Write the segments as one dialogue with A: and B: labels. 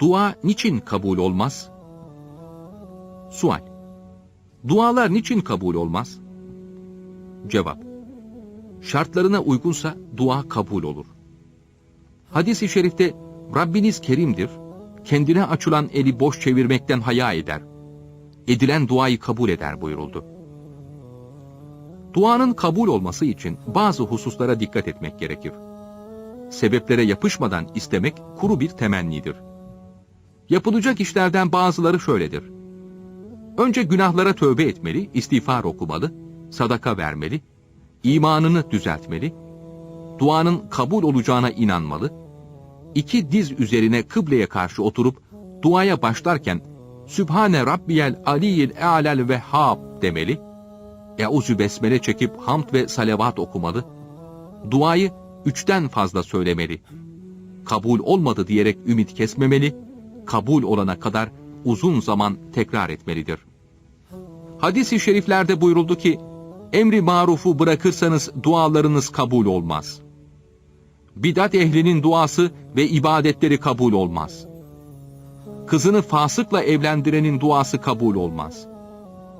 A: Dua niçin kabul olmaz? Sual. Dualar niçin kabul olmaz? Cevap. Şartlarına uygunsa dua kabul olur. Hadis-i şerifte Rabbiniz kerimdir, kendine açılan eli boş çevirmekten haya eder. Edilen duayı kabul eder buyuruldu. Duanın kabul olması için bazı hususlara dikkat etmek gerekir. Sebeplere yapışmadan istemek kuru bir temennidir. Yapılacak işlerden bazıları şöyledir. Önce günahlara tövbe etmeli, istiğfar okumalı, sadaka vermeli, imanını düzeltmeli, duanın kabul olacağına inanmalı, iki diz üzerine kıbleye karşı oturup duaya başlarken Sübhane Rabbiyel Aliyil E'alel Vehhab demeli, Eûzü Besmele çekip hamd ve salavat okumalı, duayı üçten fazla söylemeli, kabul olmadı diyerek ümit kesmemeli, kabul olana kadar uzun zaman tekrar etmelidir. Hadis-i şeriflerde buyuruldu ki, emri marufu bırakırsanız dualarınız kabul olmaz. Bidat ehlinin duası ve ibadetleri kabul olmaz. Kızını fasıkla evlendirenin duası kabul olmaz.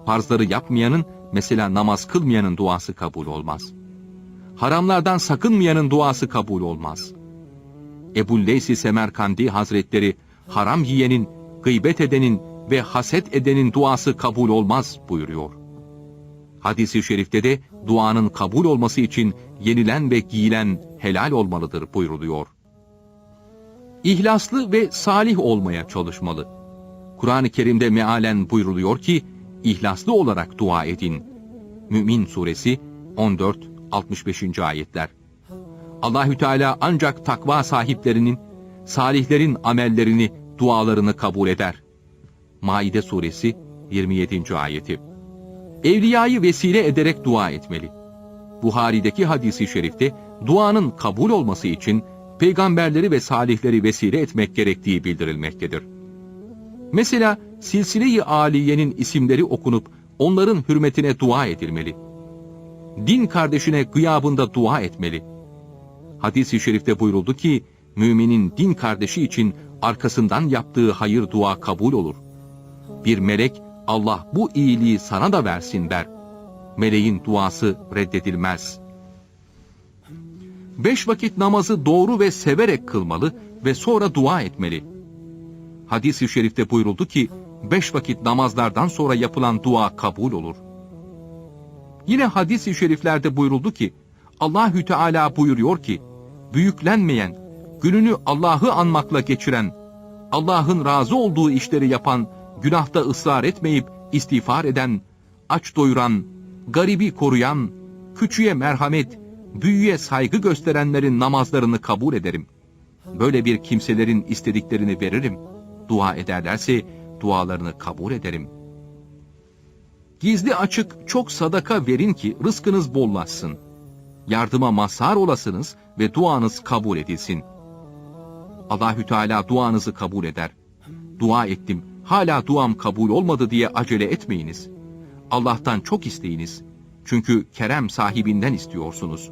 A: Farzları yapmayanın, mesela namaz kılmayanın duası kabul olmaz. Haramlardan sakınmayanın duası kabul olmaz. Ebu Leysi Semerkandi Hazretleri, haram yiyenin, gıybet edenin ve haset edenin duası kabul olmaz buyuruyor. Hadis-i şerifte de duanın kabul olması için yenilen ve giyilen helal olmalıdır buyruluyor. İhlaslı ve salih olmaya çalışmalı. Kur'an-ı Kerim'de mealen buyruluyor ki, ihlaslı olarak dua edin. Mümin Suresi 14-65. ayetler. Allahü Teala ancak takva sahiplerinin, salihlerin amellerini, dualarını kabul eder. Maide Suresi 27. ayeti. Evliyayı vesile ederek dua etmeli. Buhari'deki hadisi şerifte duanın kabul olması için peygamberleri ve salihleri vesile etmek gerektiği bildirilmektedir. Mesela Silsile-i Aliye'nin isimleri okunup onların hürmetine dua edilmeli. Din kardeşine gıyabında dua etmeli. Hadis-i şerifte buyuruldu ki, müminin din kardeşi için arkasından yaptığı hayır dua kabul olur. Bir melek, Allah bu iyiliği sana da versin der. Meleğin duası reddedilmez. Beş vakit namazı doğru ve severek kılmalı ve sonra dua etmeli. Hadis-i şerifte buyuruldu ki, beş vakit namazlardan sonra yapılan dua kabul olur. Yine hadis-i şeriflerde buyuruldu ki, Allahü Teala buyuruyor ki, büyüklenmeyen, gününü Allah'ı anmakla geçiren, Allah'ın razı olduğu işleri yapan, günahta ısrar etmeyip istiğfar eden, aç doyuran, garibi koruyan, küçüğe merhamet, büyüye saygı gösterenlerin namazlarını kabul ederim. Böyle bir kimselerin istediklerini veririm. Dua ederlerse dualarını kabul ederim. Gizli açık çok sadaka verin ki rızkınız bollaşsın. Yardıma mazhar olasınız ve duanız kabul edilsin. Allahü Teala duanızı kabul eder. Dua ettim, hala duam kabul olmadı diye acele etmeyiniz. Allah'tan çok isteyiniz. Çünkü kerem sahibinden istiyorsunuz.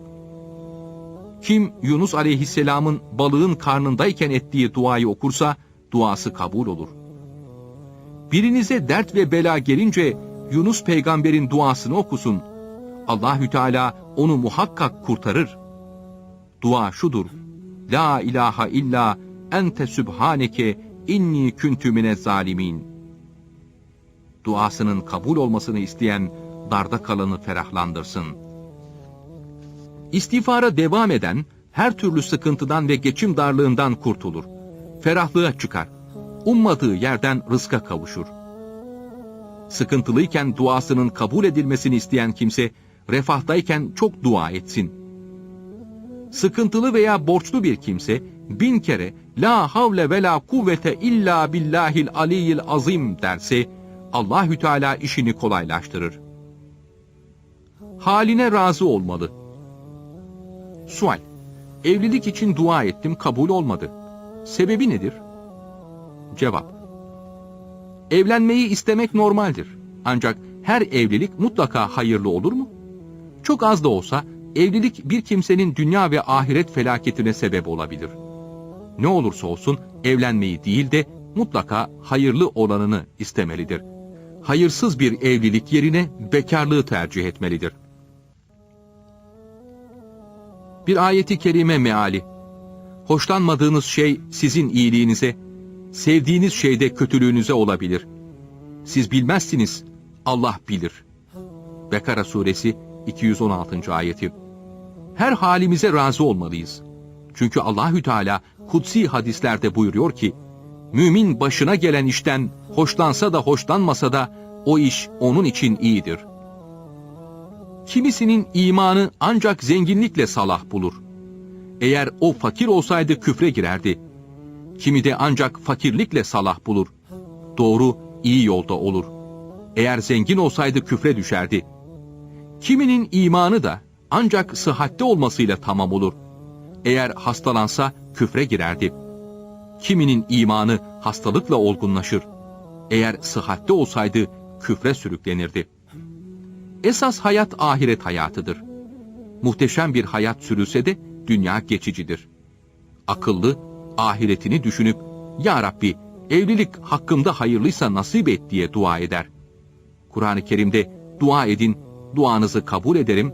A: Kim Yunus aleyhisselamın balığın karnındayken ettiği duayı okursa duası kabul olur. Birinize dert ve bela gelince Yunus peygamberin duasını okusun. Allahü Teala onu muhakkak kurtarır. Dua şudur. La ilahe illa ente sübhaneke inni küntü mine zalimin. Duasının kabul olmasını isteyen darda kalanı ferahlandırsın. İstiğfara devam eden her türlü sıkıntıdan ve geçim darlığından kurtulur. Ferahlığa çıkar. Ummadığı yerden rızka kavuşur. Sıkıntılıyken duasının kabul edilmesini isteyen kimse refahtayken çok dua etsin. Sıkıntılı veya borçlu bir kimse bin kere la havle ve la kuvvete illa billahil aliyyil azim derse Allahü Teala işini kolaylaştırır. Haline razı olmalı. Sual. Evlilik için dua ettim kabul olmadı. Sebebi nedir? Cevap. Evlenmeyi istemek normaldir. Ancak her evlilik mutlaka hayırlı olur mu? Çok az da olsa evlilik bir kimsenin dünya ve ahiret felaketine sebep olabilir. Ne olursa olsun evlenmeyi değil de mutlaka hayırlı olanını istemelidir. Hayırsız bir evlilik yerine bekarlığı tercih etmelidir. Bir ayeti kerime meali. Hoşlanmadığınız şey sizin iyiliğinize, sevdiğiniz şey de kötülüğünüze olabilir. Siz bilmezsiniz, Allah bilir. Bekara suresi 216. ayeti. Her halimize razı olmalıyız. Çünkü Allahü Teala kutsi hadislerde buyuruyor ki, mümin başına gelen işten hoşlansa da hoşlanmasa da o iş onun için iyidir. Kimisinin imanı ancak zenginlikle salah bulur. Eğer o fakir olsaydı küfre girerdi. Kimi de ancak fakirlikle salah bulur. Doğru, iyi yolda olur. Eğer zengin olsaydı küfre düşerdi. Kiminin imanı da ancak sıhhatte olmasıyla tamam olur. Eğer hastalansa küfre girerdi. Kiminin imanı hastalıkla olgunlaşır. Eğer sıhhatte olsaydı küfre sürüklenirdi. Esas hayat ahiret hayatıdır. Muhteşem bir hayat sürülse de dünya geçicidir. Akıllı, ahiretini düşünüp, Ya Rabbi evlilik hakkımda hayırlıysa nasip et diye dua eder. Kur'an-ı Kerim'de dua edin, duanızı kabul ederim.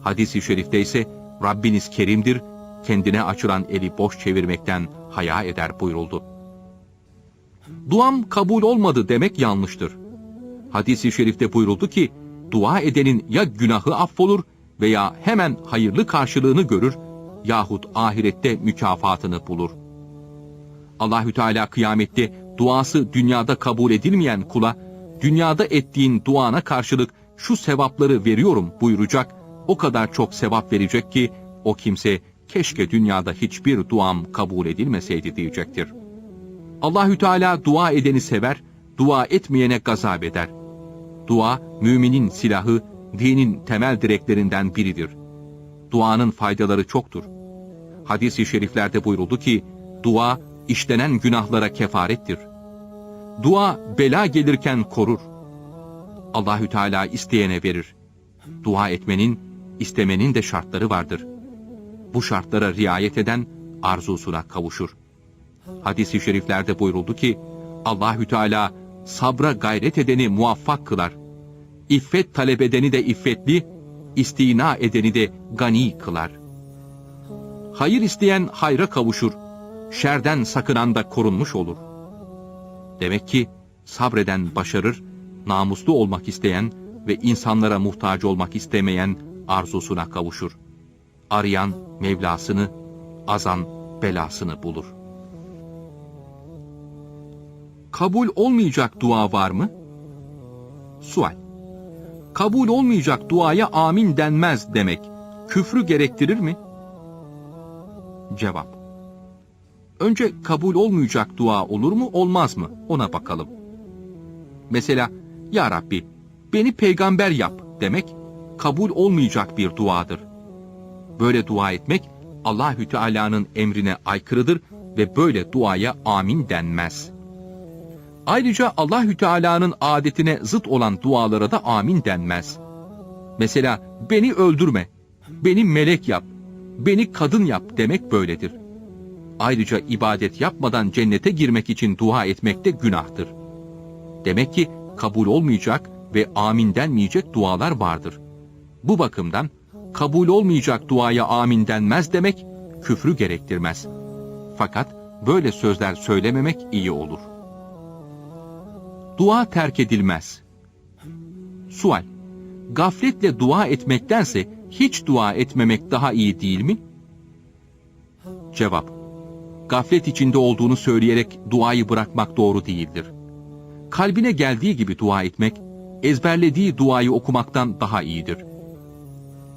A: Hadis-i şerifte ise Rabbiniz kerimdir, kendine açılan eli boş çevirmekten haya eder buyuruldu. Duam kabul olmadı demek yanlıştır. Hadis-i şerifte buyuruldu ki, dua edenin ya günahı affolur veya hemen hayırlı karşılığını görür yahut ahirette mükafatını bulur. Allahü Teala kıyamette duası dünyada kabul edilmeyen kula dünyada ettiğin duana karşılık şu sevapları veriyorum buyuracak. O kadar çok sevap verecek ki o kimse keşke dünyada hiçbir duam kabul edilmeseydi diyecektir. Allahü Teala dua edeni sever, dua etmeyene gazap eder. Dua müminin silahı, dinin temel direklerinden biridir. Duanın faydaları çoktur. Hadis-i şeriflerde buyuruldu ki, dua işlenen günahlara kefarettir. Dua bela gelirken korur. Allahü Teala isteyene verir. Dua etmenin, istemenin de şartları vardır. Bu şartlara riayet eden arzusuna kavuşur. Hadis-i şeriflerde buyuruldu ki, Allahü Teala sabra gayret edeni muvaffak kılar. İffet talep edeni de iffetli, istina edeni de gani kılar. Hayır isteyen hayra kavuşur, şerden sakınan da korunmuş olur. Demek ki sabreden başarır, namuslu olmak isteyen ve insanlara muhtaç olmak istemeyen arzusuna kavuşur. Arayan Mevlasını, azan belasını bulur. Kabul olmayacak dua var mı? Sual. Kabul olmayacak duaya amin denmez demek küfrü gerektirir mi? Cevap. Önce kabul olmayacak dua olur mu olmaz mı ona bakalım. Mesela Ya Rabbi beni peygamber yap demek kabul olmayacak bir duadır. Böyle dua etmek Allahü Teala'nın emrine aykırıdır ve böyle duaya amin denmez. Ayrıca Allahü Teala'nın adetine zıt olan dualara da amin denmez. Mesela beni öldürme, beni melek yap, beni kadın yap demek böyledir. Ayrıca ibadet yapmadan cennete girmek için dua etmek de günahtır. Demek ki kabul olmayacak ve amin denmeyecek dualar vardır. Bu bakımdan kabul olmayacak duaya amin denmez demek küfrü gerektirmez. Fakat böyle sözler söylememek iyi olur. Dua terk edilmez. Sual. Gafletle dua etmektense hiç dua etmemek daha iyi değil mi? Cevap. Gaflet içinde olduğunu söyleyerek duayı bırakmak doğru değildir. Kalbine geldiği gibi dua etmek, ezberlediği duayı okumaktan daha iyidir.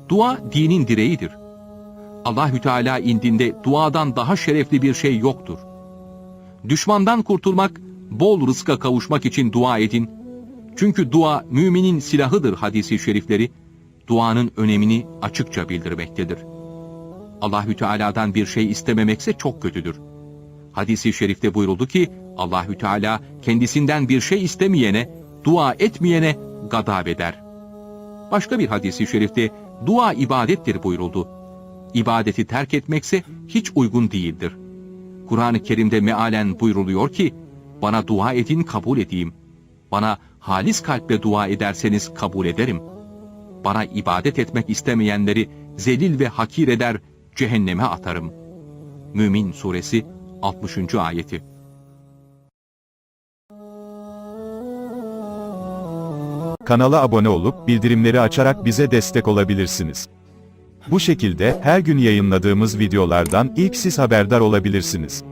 A: Dua dinin direğidir. Allahü Teala indinde duadan daha şerefli bir şey yoktur. Düşmandan kurtulmak, bol rızka kavuşmak için dua edin. Çünkü dua müminin silahıdır hadisi şerifleri, duanın önemini açıkça bildirmektedir. Allahü Teala'dan bir şey istememekse çok kötüdür. Hadisi şerifte buyuruldu ki Allahü Teala kendisinden bir şey istemeyene, dua etmeyene gadab eder. Başka bir hadisi şerifte dua ibadettir buyuruldu. İbadeti terk etmekse hiç uygun değildir. Kur'an-ı Kerim'de mealen buyruluyor ki, Bana dua edin kabul edeyim. Bana halis kalple dua ederseniz kabul ederim. Bana ibadet etmek istemeyenleri zelil ve hakir eder, cehenneme atarım. Mümin Suresi 60. ayeti.
B: Kanala abone olup bildirimleri açarak bize destek olabilirsiniz. Bu şekilde her gün yayınladığımız videolardan ilk siz haberdar olabilirsiniz.